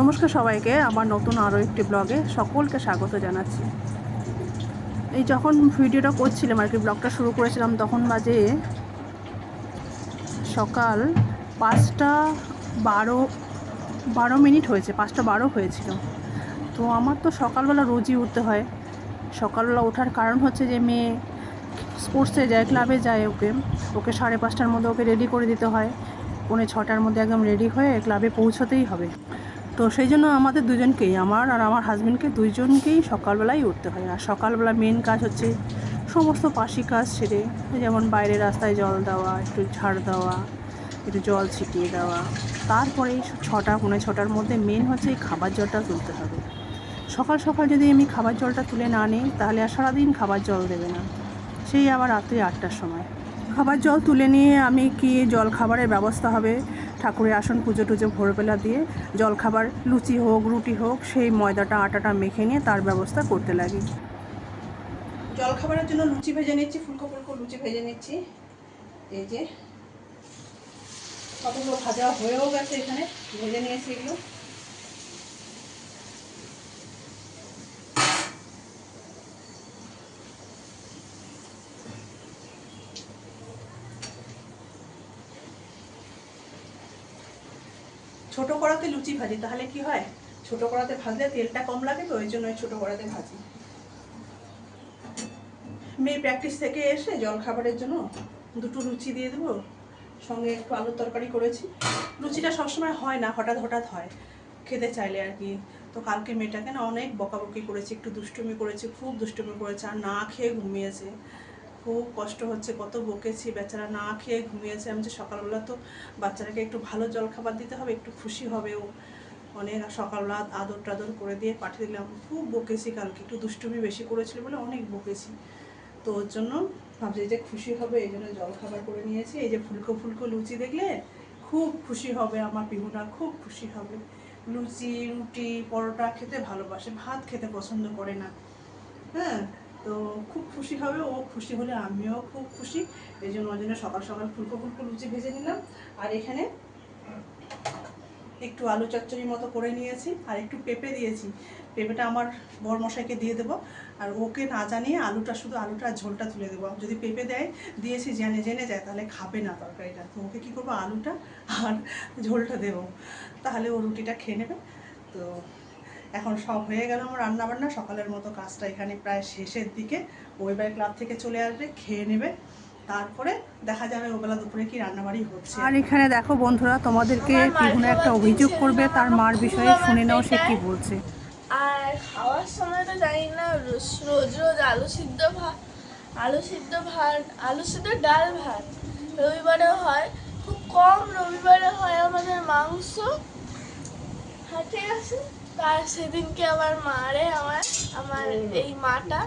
নমস্কার সবাইকে, আমার নতুন আরও একটি ব্লগে সকলকে স্বাগত জানাচ্ছি। এই যখন ভিডিওটা করছিলাম আর কি, ব্লগটা শুরু করেছিলাম, তখন বাজে সকাল পাঁচটা বারো বারো মিনিট হয়েছে, পাঁচটা বারো হয়েছিল। তো আমার তো সকালবেলা রোজই উঠতে হয়। সকালবেলা ওঠার কারণ হচ্ছে যে, মেয়ে স্পোর্টসে যায়, ক্লাবে যায় ওকে ওকে সাড়ে পাঁচটার মধ্যে ওকে রেডি করে দিতে হয়। পৌনে ছটার মধ্যে একদম রেডি হয়ে ক্লাবে পৌঁছতেই হবে। তো সেই জন্য আমাদের দুজনকেই, আমার আর আমার হাজব্যান্ডকে দুইজনকেই সকালবেলাই উঠতে হয়। আর সকালবেলা মেন কাজ হচ্ছে সমস্ত পাশি কাজ সেরে, যেমন বাইরে রাস্তায় জল দেওয়া, একটু ঝাড় দেওয়া, একটু জল ছিটিয়ে দেওয়া। তারপরে ছটা, পৌনে ছটার মধ্যে মেন হচ্ছে এই খাবার জলটা তুলতে হবে। সকাল সকাল যদি আমি খাবার জলটা তুলে না নিই, তাহলে আর সারাদিন খাবার জল দেবে না। সেই আবার রাত্রি আটটার সময়। খাবার জল তুলে নিয়ে আমি কি জল খাবারের ব্যবস্থা হবে? ঠাকুরের আসন পুজো টুজো ভোরবেলা দিয়ে জল খাবার, লুচি হোক, রুটি হোক, সেই ময়দাটা, আটাটা মেখে নিয়ে তার ব্যবস্থা করতে লাগি। জল খাবারের জন্য লুচি ভেজে নিচ্ছি, ফুলকো ফুলকো লুচি ভেজে নিচ্ছি। এই যে কতগুলো ভাজা হয়েও গেছে এখানে, ভেজে নিয়েছি এগুলো। ছোট কড়াতে লুচি ভাজি, তাহলে কি হয়? ছোট কড়াতে ভাজলে তেলটা কম লাগে তো, ওই জন্য ছোট কড়াতে ভাজি। মেয়ে প্র্যাকটিস থেকে এসে জল খাবারের জন্য দুটো লুচি দিয়ে দেবো, সঙ্গে একটু আলুর তরকারি করেছি। লুচিটা সবসময় হয় না, হঠাৎ হঠাৎ হয়। খেতে চাইলে আর কি। তো কালকে মেয়েটাকে না অনেক বকাবকি করেছি, একটু দুষ্টুমি করেছি, খুব দুষ্টুমি করেছে, আর না খেয়ে ঘুমিয়েছে। খুব কষ্ট হচ্ছে, কত বকেছি, বেচারা না খেয়ে ঘুমিয়েছে। আমি যে সকালবেলা তো বাচ্চাটাকে একটু ভালো জল খাবার দিতে হবে, একটু খুশি হবে ও। অনেক সকালবেলা আদর টাদর করে দিয়ে পাঠিয়ে দিলাম। খুব বকেছি কালকে, একটু দুষ্টুমি বেশি করেছিল বলে অনেক বকেছি। তো ওর জন্য ভাবছি যে খুশি হবে, এই জন্য জল খাবার করে নিয়েছি। এই যে ফুলকো ফুলকো লুচি দেখলে খুব খুশি হবে আমার পিহুনা খুব খুশি হবে। লুচি, রুটি, পরোটা খেতে ভালোবাসে, ভাত খেতে পছন্দ করে না। হ্যাঁ? তো খুব খুশি হবে, ও খুশি হলে আমিও খুব খুশি। এই জন্য ওই জন্য সকাল সকাল ফুলকো ফুলকো লুচি ভেজে নিলাম। আর এখানে একটু আলু চচ্চড়ির মতো করে নিয়েছি, আর একটু পেঁপে দিয়েছি। পেঁপেটা আমার বর মশাইকে দিয়ে দেবো। আর ওকে না জানিয়ে আলুটা শুধু আলুটা ঝোলটা তুলে দেবো। যদি পেঁপে দেয়, দিয়েছি, জেনে জেনে যায়, তাহলে খাবে না তরকারিটা। তো ওকে কী করব? আলুটা আর ঝোলটা দেবো। তাহলে ও রুটিটা খেয়ে নেবে। তো এখন সব হয়ে গেল আমার রান্নাবান্না সকালের মতো কাজটা এখানে প্রায় শেষের দিকে। ওই এবার ক্লাব থেকে চলে আসবে খেয়ে নেবে। তারপরে দেখা যাবে ওবেলা দুপুরে কি রান্নাবাড়ি হচ্ছে। আর এখানে দেখো বন্ধুরা তোমাদেরকে পিহুনে একটা অভিযোগ করবে তার মার বিষয়ে শুনে নাও সে কি বলছে। আর খাওয়ার সময় তো জানি না রোজ রোজ রোজ আলু সিদ্ধ ভাত আলু সিদ্ধ ভাত আলু সিদ্ধ ডাল ভাত। রবিবারে হয় খুব কম রবিবারে হয় আমাদের মাংস। ঠিক আছে তার সেদিনকে আবার মারে আমার আমার এই মাটা।